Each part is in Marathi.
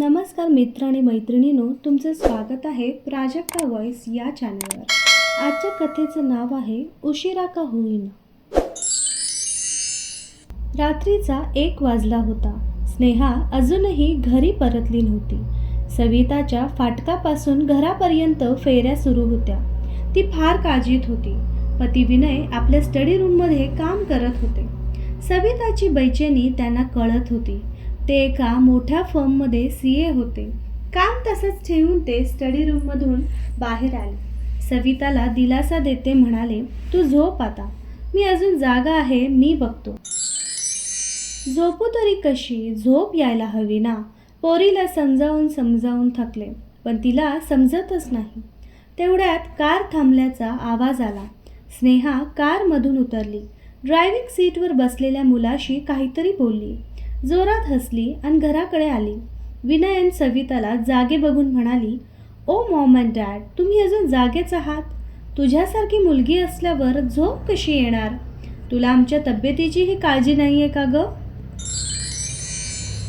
नमस्कार मित्र आणि मैत्रिणींनो तुमचं स्वागत आहे प्राजक्ता व्हॉइस या चॅनलवर आजच्या कथेचं नाव आहे उशिरा का होईना. रात्रीचा एक वाजला होता. स्नेहा अजूनही घरी परतली नव्हती. सविताच्या फाटकापासून घरापर्यंत फेऱ्या सुरू होत्या. ती फार काळजीत होती. पती विनय आपल्या स्टडी रूममध्ये काम करत होते. सविताची बैचेनी त्यांना कळत होती. ते एका मोठ्या फर्ममध्ये सी ए होते. काम तसंच ठेवून ते स्टडी रूममधून बाहेर आले. सविताला दिलासा देते म्हणाले तू झोप आता. मी अजून जागा आहे मी बघतो. झोपू तरी कशी? झोप यायला हवी ना. पोरीला समजावून समजावून थकले पण तिला समजतच नाही. तेवढ्यात कार थांबल्याचा आवाज आला. स्नेहा कारमधून उतरली. ड्रायव्हिंग सीटवर बसलेल्या मुलाशी काहीतरी बोलली. जोरात हसली आणि घराकडे आली. विनयन सविताला जागे बघून म्हणाली ओ मॉम अँड डॅड तुम्ही अजून जागेच आहात? तुझ्यासारखी मुलगी असल्यावर झोप कशी येणार? तुला आमच्या तब्येतीचीही काळजी नाही आहे का ग?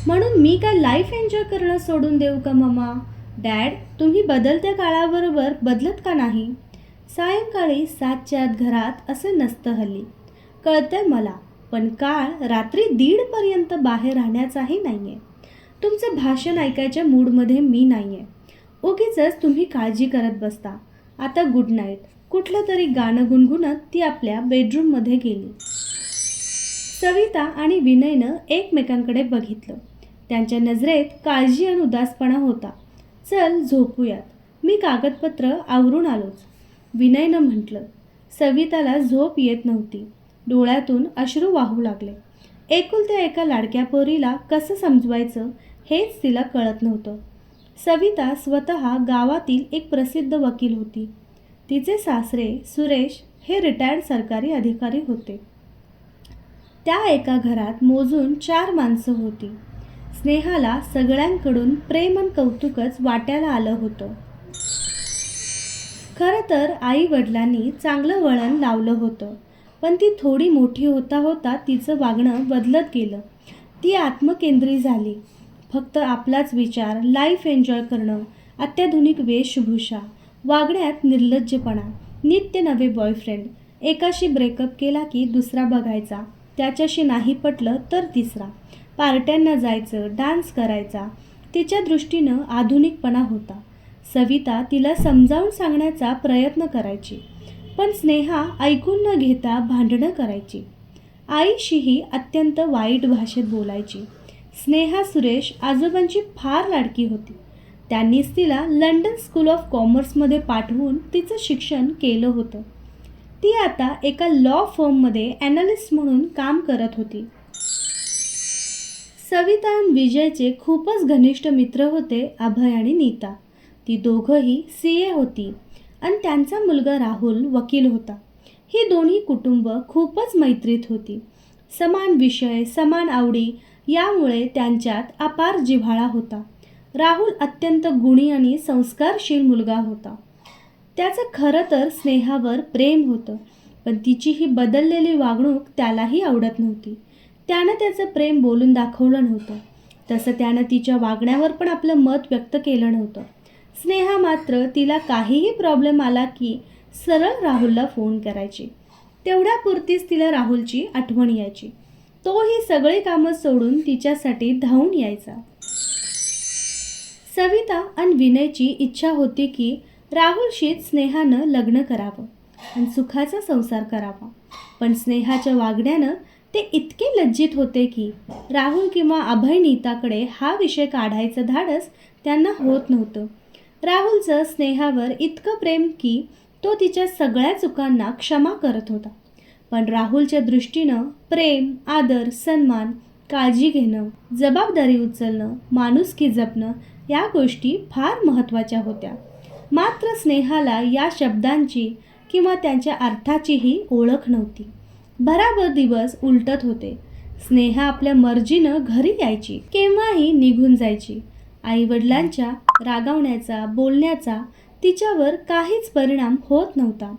म्हणून मी काय लाईफ एन्जॉय करणं सोडून देऊ का ममा डॅड तुम्ही बदलत्या काळाबरोबर बदलत का नाही? सायंकाळी सातच्या आत घरात असं नसतं हल्ली. कळतंय मला. पण काळ रात्री दीडपर्यंत बाहेर राहण्याचाही नाही आहे तुमचं भाषण ऐकायच्या मूडमध्ये मी नाही आहे उगीच तुम्ही काळजी करत बसता. आता गुड नाईट कुठलं तरी गाणं गुणगुणत ती आपल्या बेडरूममध्ये गेली. सविता आणि विनयनं एकमेकांकडे बघितलं. त्यांच्या नजरेत काळजी आणि उदासपणा होता. चल झोपूयात. मी कागदपत्र आवरून आलोच. विनयनं म्हटलं सविताला झोप येत नव्हती. डोळ्यातून अश्रू वाहू लागले. एकुलत्या एका लाडक्या पोरीला कसं समजवायचं हेच तिला कळत नव्हतं. सविता स्वतः गावातील एक प्रसिद्ध वकील होती. तिचे सासरे सुरेश हे रिटायर्ड सरकारी अधिकारी होते. त्या एका घरात मोजून चार माणसं होती. स्नेहाला सगळ्यांकडून प्रेम आणि कौतुकच वाट्याला आलं होतं. खरं तर आई वडिलांनी चांगलं वळण लावलं होतं. पण ती थोडी मोठी होता होता तिचं वागणं बदलत गेलं. ती आत्मकेंद्री झाली. फक्त आपलाच विचार लाईफ एन्जॉय करणं अत्याधुनिक वेशभूषा वागण्यात निर्लज्जपणा नित्य नवे बॉयफ्रेंड एकाशी ब्रेकअप केला की दुसरा बघायचा त्याच्याशी नाही पटलं तर तिसरा. पार्ट्यांना जायचं डान्स करायचा तिच्या दृष्टीनं आधुनिकपणा होता. सविता तिला समजावून सांगण्याचा प्रयत्न करायची. पण स्नेहा ऐकून न घेता भांडणं करायची. आईशीही अत्यंत वाईट भाषेत बोलायची. स्नेहा सुरेश आजोबांची फार लाडकी होती. त्यांनीच तिला लंडन स्कूल ऑफ कॉमर्समध्ये पाठवून तिचं शिक्षण केलं होतं. ती आता एका लॉ फर्ममध्ये ॲनालिस्ट म्हणून काम करत होती. सविता आणि विजयचे खूपच घनिष्ठ मित्र होते अभय आणि नीता. ती दोघंही सी ए होती. आणि त्यांचा मुलगा राहुल वकील होता. ही दोन्ही कुटुंब खूपच मैत्रीत होती. समान विषय समान आवडी यामुळे त्यांच्यात अपार जिव्हाळा होता. राहुल अत्यंत गुणी आणि संस्कारशील मुलगा होता. त्याचं खरं तर स्नेहावर प्रेम होतं पण तिची ही बदललेली वागणूक त्यालाही आवडत नव्हती. त्यानं त्याचं प्रेम बोलून दाखवलं नव्हतं. तसं त्यानं तिच्या वागण्यावर पण आपलं मत व्यक्त केलं नव्हतं. स्नेहा मात्र तिला काहीही प्रॉब्लेम आला की सरळ राहुलला फोन करायची. तेवढ्यापुरतीच तिला राहुलची आठवण यायची. तोही सगळी कामं सोडून तिच्यासाठी धावून यायचा. सविता आणि विनयची इच्छा होती की राहुलशीच स्नेहानं लग्न करावं आणि सुखाचा संसार करावा. पण स्नेहाच्या वागण्यानं ते इतके लज्जित होते की राहुल किंवा अभय नीताकडे हा विषय काढायचं धाडस त्यांना होत नव्हतं. राहुलचं स्नेहावर इतकं प्रेम की तो तिच्या सगळ्या चुकांना क्षमा करत होता. पण राहुलच्या दृष्टीनं प्रेम आदर सन्मान काळजी घेणं जबाबदारी उचलणं माणुसकी जपणं या गोष्टी फार महत्त्वाच्या होत्या. मात्र स्नेहाला या शब्दांची किंवा त्यांच्या अर्थाचीही ओळख नव्हती. भराभर दिवस उलटत होते. स्नेहा आपल्या मर्जीनं घरी यायची केव्हाही निघून जायची. आईवडिलांच्या रागावण्याचा बोलण्याचा तिच्यावर काहीच परिणाम होत नव्हता.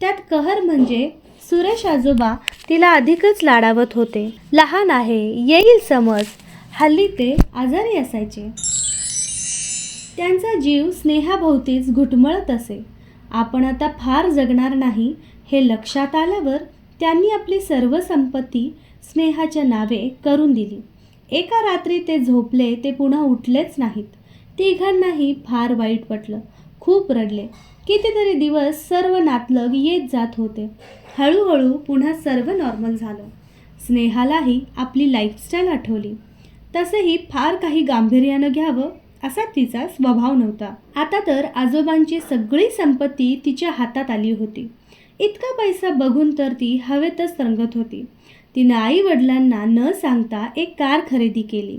त्यात कहर म्हणजे सुरेश आजोबा तिला अधिकच लाडावत होते. लहान आहे येईल समज. हल्ली ते आजारी असायचे. त्यांचा जीव स्नेहाभोवतीच घुटमळत असे. आपण आता फार जगणार नाही हे लक्षात आल्यावर त्यांनी आपली सर्व संपत्ती स्नेहाच्या नावे करून दिली. एका रात्री ते झोपले ते पुन्हा उठलेच नाहीत. तिघांनाही फार वाईट वाटलं. खूप रडले. कितीतरी दिवस सर्व नातलग येत जात होते. हळूहळू पुन्हा सर्व नॉर्मल झालं. स्नेहालाही आपली लाईफस्टाईल आठवली. तसेही फार काही गांभीर्यानं घ्यावं असा तिचा स्वभाव नव्हता. आता तर आजोबांची सगळी संपत्ती तिच्या हातात आली होती. इतका पैसा बघून तर ती हवेतच रंगत होती. तिनं आई वडिलांना न सांगता एक कार खरेदी केली.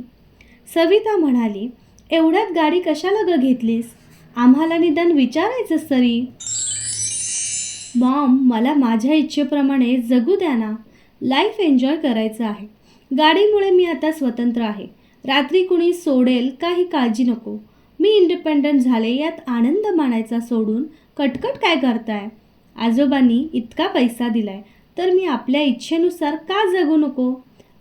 सविता म्हणाली एवढ्यात गाडी कशाला ग घेतलीस? आम्हाला निदान विचारायचंच तरी. मॉम मला माझ्या इच्छेप्रमाणे जगू द्या ना. लाईफ एन्जॉय करायचं आहे. गाडीमुळे मी आता स्वतंत्र आहे. रात्री कुणी सोडेल काही काळजी नको. मी इंडिपेंडंट झाले यात आनंद मानायचा सोडून कटकट काय करताय? आजोबांनी इतका पैसा दिलाय. तर मी आपल्या इच्छेनुसार का जगू नको?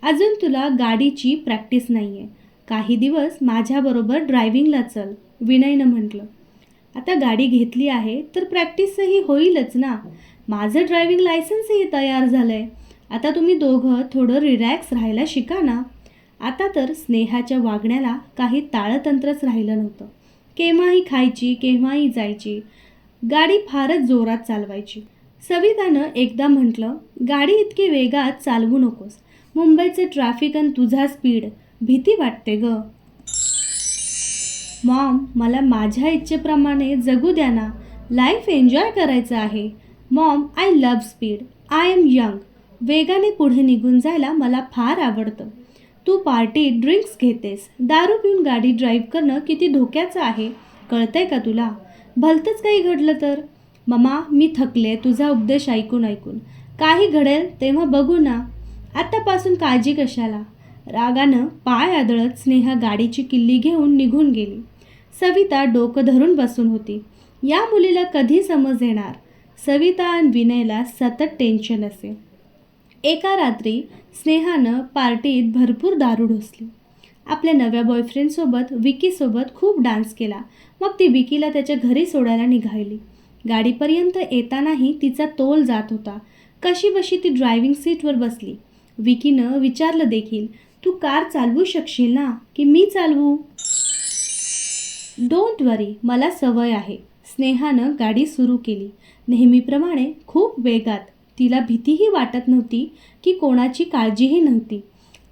अजून तुला गाडीची प्रॅक्टिस नाही आहे काही दिवस माझ्याबरोबर ड्रायव्हिंगला चल विनयनं म्हटलं. आता गाडी घेतली आहे तर प्रॅक्टिसही होईलच ना. माझं ड्रायव्हिंग लायसन्सही तयार झालं आहे आता तुम्ही दोघं थोडं रिलॅक्स राहायला शिका ना. आता तर स्नेहाच्या वागण्याला काही ताळतंत्रच राहिलं नव्हतं. केव्हाही खायची केव्हाही जायची. गाडी फारच जोरात चालवायची. सवितानं एकदा म्हटलं गाडी इतकी वेगात चालवू नकोस. मुंबईचे ट्रॅफिक आणि तुझा स्पीड. भीती वाटते ग. मॉम मला माझ्या इच्छेप्रमाणे जगू द्या ना. लाईफ एन्जॉय करायचं आहे. Mom I love speed. I am young. वेगाने पुढे निघून जायला मला फार आवडतं. तू पार्टीत ड्रिंक्स घेतेस. दारू पिऊन गाडी ड्राईव्ह करणं किती धोक्याचं आहे. कळतंय का तुला? भलतंच काही घडलं तर? ममा मी थकले तुझा उपदेश ऐकून ऐकून. काही घडेल तेव्हा बघू ना. आत्तापासून काळजी कशाला? रागानं पाय आदळत स्नेहा गाडीची किल्ली घेऊन निघून गेली. सविता डोकं धरून बसून होती. या मुलीला कधी समज येणार? सविता आणि विनयला सतत टेन्शन असे. एका रात्री स्नेहानं पार्टीत भरपूर दारू ढोसली. आपल्या नव्या बॉयफ्रेंडसोबत विकीसोबत खूप डान्स केला. मग ती विकीला त्याच्या घरी सोडायला निघाली. गाडीपर्यंत येतानाही तिचा तोल जात होता. कशी बशी ती ड्रायव्हिंग सीटवर बसली. विकीनं विचारलं देखील तू कार चालवू शकशील ना? की मी चालवू? डोंट वरी मला सवय आहे. स्नेहानं गाडी सुरू केली. नेहमीप्रमाणे खूप वेगात. तिला भीतीही वाटत नव्हती की कोणाची काळजीही नव्हती.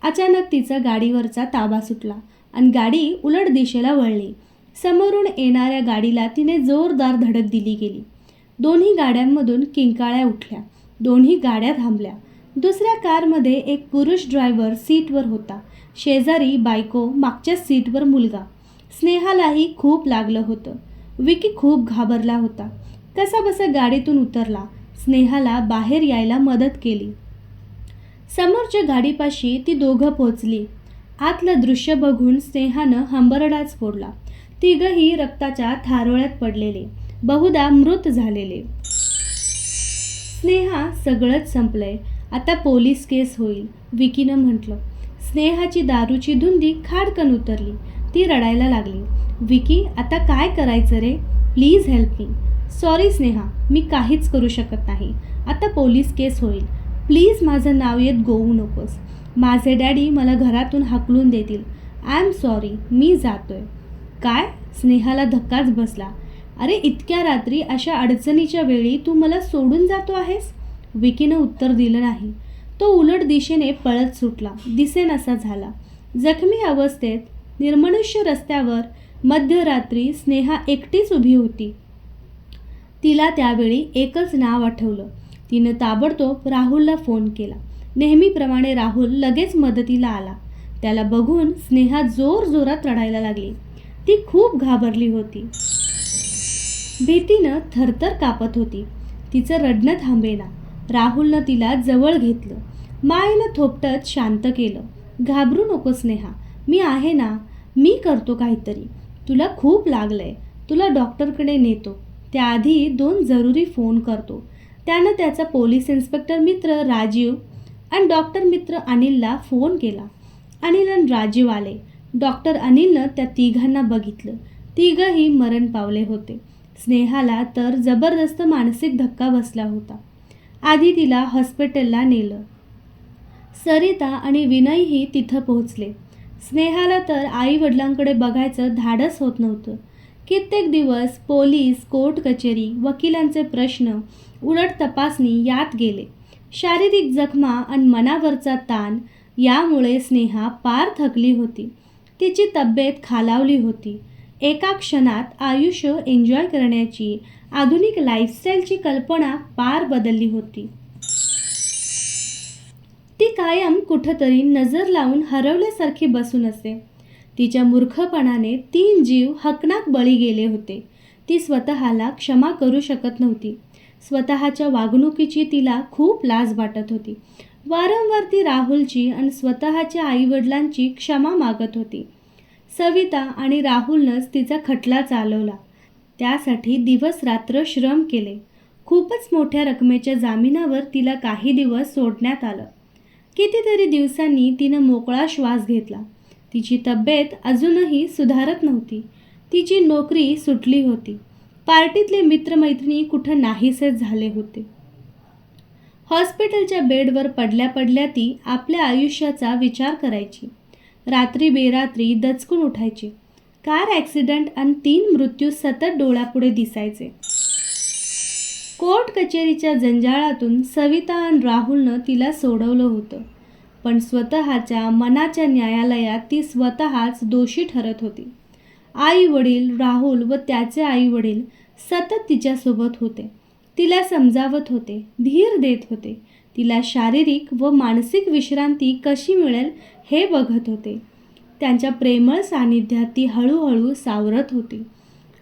अचानक तिचा गाडीवरचा ताबा सुटला आणि गाडी उलट दिशेला वळली. समोरून येणाऱ्या गाडीला तिने जोरदार धडक दिली गेली. दोन्ही गाड्यांमधून किंकाळ्या उठल्या. दोन्ही गाड्या थांबल्या. दुसऱ्या कारमध्ये एक पुरुष ड्रायव्हर सीटवर होता. शेजारी बायको मागच्या सीटवर मुलगा. स्नेहालाही खूप लागलं होतं. विकी खूप घाबरला होता. कसा बसा गाडीतून उतरला. स्नेहाला बाहेर यायला मदत केली. समोरच्या गाडीपाशी ती दोघं पोचली आतलं दृश्य बघून स्नेहानं हंबरडाच फोडला. तिघही रक्ताच्या थारोळ्यात पडलेले. बहुधा मृत झालेले. स्नेहा सगळंच संपलंय. आता पोलीस केस होईल विकीनं म्हटलं. स्नेहाची दारूची धुंदी खाडकन उतरली. ती रडायला लागली. विकी आता काय करायचं रे? Please help me. Sorry Sneha मी काहीच करू शकत नाही. आता पोलीस केस होईल. प्लीज माझं नाव येत गोवू नकोस. माझे डॅडी मला घरातून हाकलून देतील. आय एम सॉरी मी जातोय. काय? स्नेहाला धक्काच बसला. अरे इतक्या रात्री अशा अडचणीच्या वेळी तू मला सोडून जातो आहेस? विकीनं उत्तर दिलं नाही. तो उलट दिशेने पळत सुटला. दिसेनासा झाला. जखमी अवस्थेत निर्मनुष्य रस्त्यावर मध्यरात्री स्नेहा एकटीच उभी होती. तिला त्यावेळी एकच नाव आठवलं. तिनं ताबडतोब राहुलला फोन केला. नेहमीप्रमाणे राहुल लगेच मदतीला आला. त्याला बघून स्नेहा जोर जोरात रडायला लागली. ती खूप घाबरली होती. भीतीनं थरथर कापत होती. तिचं रडणं थांबेना. राहुलनं तिला जवळ घेतलं. मायेनं थोपटत शांत केलं. घाबरू नको स्नेहा. मी आहे ना. मी करतो काहीतरी. तुला खूप लागलंय. तुला डॉक्टरकडे नेतो. त्याआधी दोन जरुरी फोन करतो. त्यानं त्याचा पोलीस इन्स्पेक्टर मित्र राजीव आणि डॉक्टर मित्र अनिलला फोन केला. अनिल आणि राजीव आले. डॉक्टर अनिलनं त्या तिघांना बघितलं. तिघंही मरण पावले होते. स्नेहाला तर जबरदस्त मानसिक धक्का बसला होता. आधी तिला हॉस्पिटलला नेलं. सरिता आणि विनयही तिथं पोहोचले. स्नेहाला तर आई वडिलांकडे बघायचं धाडस होत नव्हतं. कित्येक दिवस पोलीस कोर्ट कचेरी वकिलांचे प्रश्न उलट तपासणी यात गेले. शारीरिक जखमा आणि मनावरचा ताण यामुळे स्नेहा पार थकली होती. तिची तब्येत खालावली होती. एका क्षणात आयुष्य एन्जॉय करण्याची आधुनिक लाईफस्टाईलची कल्पना पार बदलली होती. ती कायम कुठंतरी नजर लावून हरवल्यासारखी बसून असे. तिच्या मूर्खपणाने तीन जीव हकनाक बळी गेले होते. ती स्वतःला क्षमा करू शकत नव्हती. स्वतःच्या वागणुकीची तिला खूप लाज वाटत होती. वारंवार ती राहुलची आणि स्वतःच्या आईवडिलांची क्षमा मागत होती. सविता आणि राहुलनंच तिचा खटला चालवला. त्यासाठी दिवस रात्र श्रम केले. खूपच मोठ्या रकमेच्या जामिनावर तिला काही दिवस सोडण्यात आलं. कितीतरी दिवसांनी तिनं मोकळा श्वास घेतला. तिची तब्येत अजूनही सुधारत नव्हती. तिची नोकरी सुटली होती. पार्टीतले मित्रमैत्रिणी कुठं नाहीसेच झाले होते. हॉस्पिटलच्या बेडवर पडल्या पडल्या ती आपल्या आयुष्याचा विचार करायची. रात्री बेरात्री दचकून उठायची. कार ॲक्सिडेंट आणि तीन मृत्यू सतत डोळ्यापुढे दिसायचे. कोर्ट कचेरीच्या जंजाळातून सविता आणि राहुलनं तिला सोडवलं होतं. पण स्वतःच्या मनाच्या न्यायालयात ती स्वतःच दोषी ठरत होती. आई वडील राहुल व त्याचे आई वडील सतत तिच्यासोबत होते. तिला समजावत होते धीर देत होते. तिला शारीरिक व मानसिक विश्रांती कशी मिळेल हे बघत होते. त्यांच्या प्रेमळ सानिध्यात ती हळूहळू सावरत होती.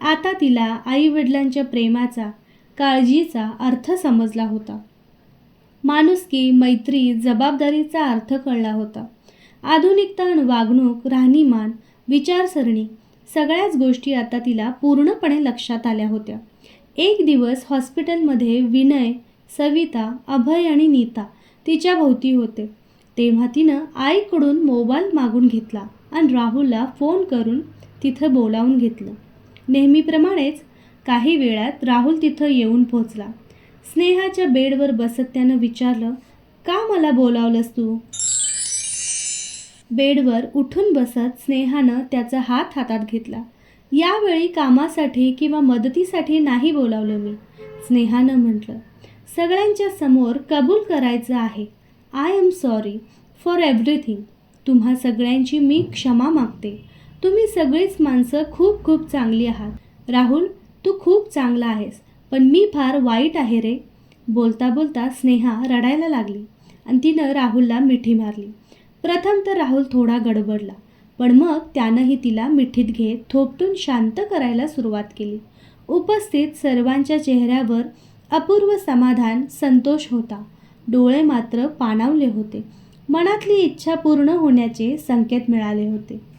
आता तिला आईवडिलांच्या प्रेमाचा काळजीचा अर्थ समजला होता. माणुसकी मैत्री जबाबदारीचा अर्थ कळला होता. आधुनिकता आणि वागणूक राहणीमान विचारसरणी सगळ्याच गोष्टी आता तिला पूर्णपणे लक्षात आल्या होत्या. एक दिवस हॉस्पिटलमध्ये विनय सविता अभय आणि नीता तिच्या भोवती होते. तेव्हा तिनं आईकडून मोबाईल मागून घेतला आणि राहुलला फोन करून तिथं बोलावून घेतलं. नेहमीप्रमाणेच काही वेळात राहुल तिथं येऊन पोचला. स्नेहाच्या बेडवर बसत त्यानं विचारलं का मला बोलावलंस तू? बेडवर उठून बसत स्नेहानं त्याचा हात हातात घेतला. यावेळी कामासाठी किंवा मदतीसाठी नाही बोलावलं मी. स्नेहानं म्हटलं सगळ्यांच्या समोर कबूल करायचं आहे. I am sorry for everything तुम्हा सगळ्यांची मी क्षमा मागते. तुम्ही सगळीच माणसं खूप खूप चांगली आहात. राहुल तू खूप चांगला आहेस पण मी फार वाईट आहे रे. बोलता बोलता स्नेहा रडायला लागली आणि तिनं राहुलला मिठी मारली. प्रथम तर राहुल थोडा गडबडला. पण मग त्यानंही तिला मिठीत घेत थोपटून शांत करायला सुरुवात केली. उपस्थित सर्वांच्या चेहऱ्यावर अपूर्व समाधान संतोष होता. डोळे मात्र पाणावले होते. मनातली इच्छा पूर्ण होण्याचे संकेत मिळाले होते.